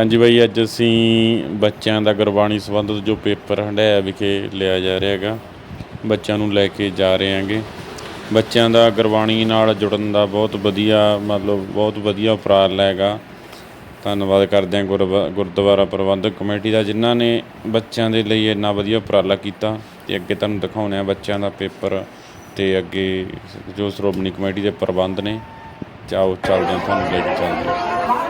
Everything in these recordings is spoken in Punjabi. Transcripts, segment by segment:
ਹਾਂਜੀ ਬਾਈ, ਅੱਜ ਅਸੀਂ ਬੱਚਿਆਂ ਦਾ ਗੁਰਬਾਣੀ ਸੰਬੰਧਿਤ ਜੋ ਪੇਪਰ ਹੰਡਾਇਆ ਵਿਖੇ ਲਿਆ ਜਾ ਰਿਹਾ ਹੈਗਾ, ਬੱਚਿਆਂ ਨੂੰ ਲੈ ਕੇ ਜਾ ਰਹੇ ਹਾਂਗੇ। ਬੱਚਿਆਂ ਦਾ ਗੁਰਬਾਣੀ ਨਾਲ ਜੁੜਨ ਦਾ ਬਹੁਤ ਵਧੀਆ, ਮਤਲਬ ਬਹੁਤ ਵਧੀਆ ਉਪਰਾਲਾ ਹੈਗਾ। ਧੰਨਵਾਦ ਕਰਦੇ ਹਾਂ ਗੁਰਵਾ- ਗੁਰਦੁਆਰਾ ਪ੍ਰਬੰਧਕ ਕਮੇਟੀ ਦਾ, ਜਿਨ੍ਹਾਂ ਨੇ ਬੱਚਿਆਂ ਦੇ ਲਈ ਇੰਨਾ ਵਧੀਆ ਉਪਰਾਲਾ ਕੀਤਾ। ਤੇ ਅੱਗੇ ਤੁਹਾਨੂੰ ਦਿਖਾਉਣੇ ਆ ਬੱਚਿਆਂ ਦਾ ਪੇਪਰ ਤੇ ਅੱਗੇ ਜੋ ਸ਼੍ਰੋਮਣੀ ਕਮੇਟੀ ਦੇ ਪ੍ਰਬੰਧ ਨੇ। ਚਾਓ ਚੱਲਦੇ ਹਾਂ, ਤੁਹਾਨੂੰ ਲੈ ਕੇ ਚੱਲਦੇ ਹਾਂ।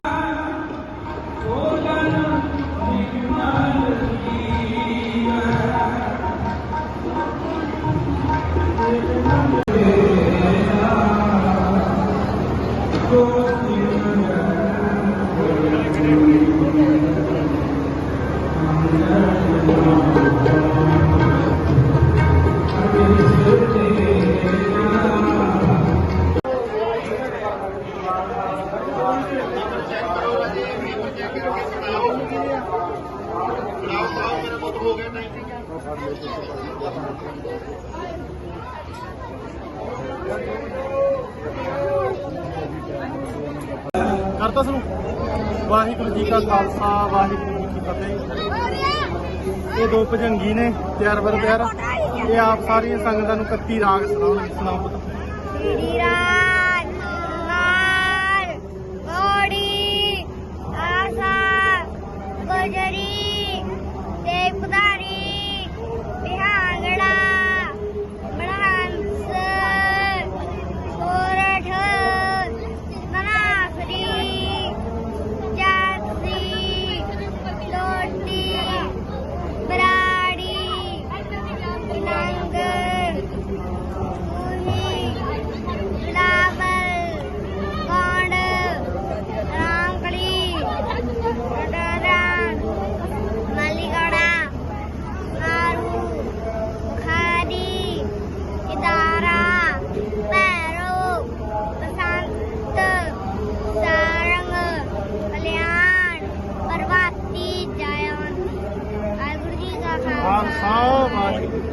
ਕਰਤਾ ਸਾਨੂੰ ਵਾਹਿਗੁਰੂ ਜੀ ਕਾ ਖਾਲਸਾ, ਵਾਹਿਗੁਰੂ ਜੀ ਕੀ ਫਤਿਹ। ਇਹ ਦੋ ਭਜੰਗੀ ਨੇ, ਤਿਆਰ ਬਰ ਤਿਆਰ ਇਹ ਆਪ ਸਾਰੀਆਂ ਸੰਗਤਾਂ ਨੂੰ 31 ਰਾਗ ਸੁਣਾਉਣਗੇ ਸੁਣਾਓ ਪੁੱਤ। ਖਾਲਸਾ ਵਾਹਿਗੁਰੂ।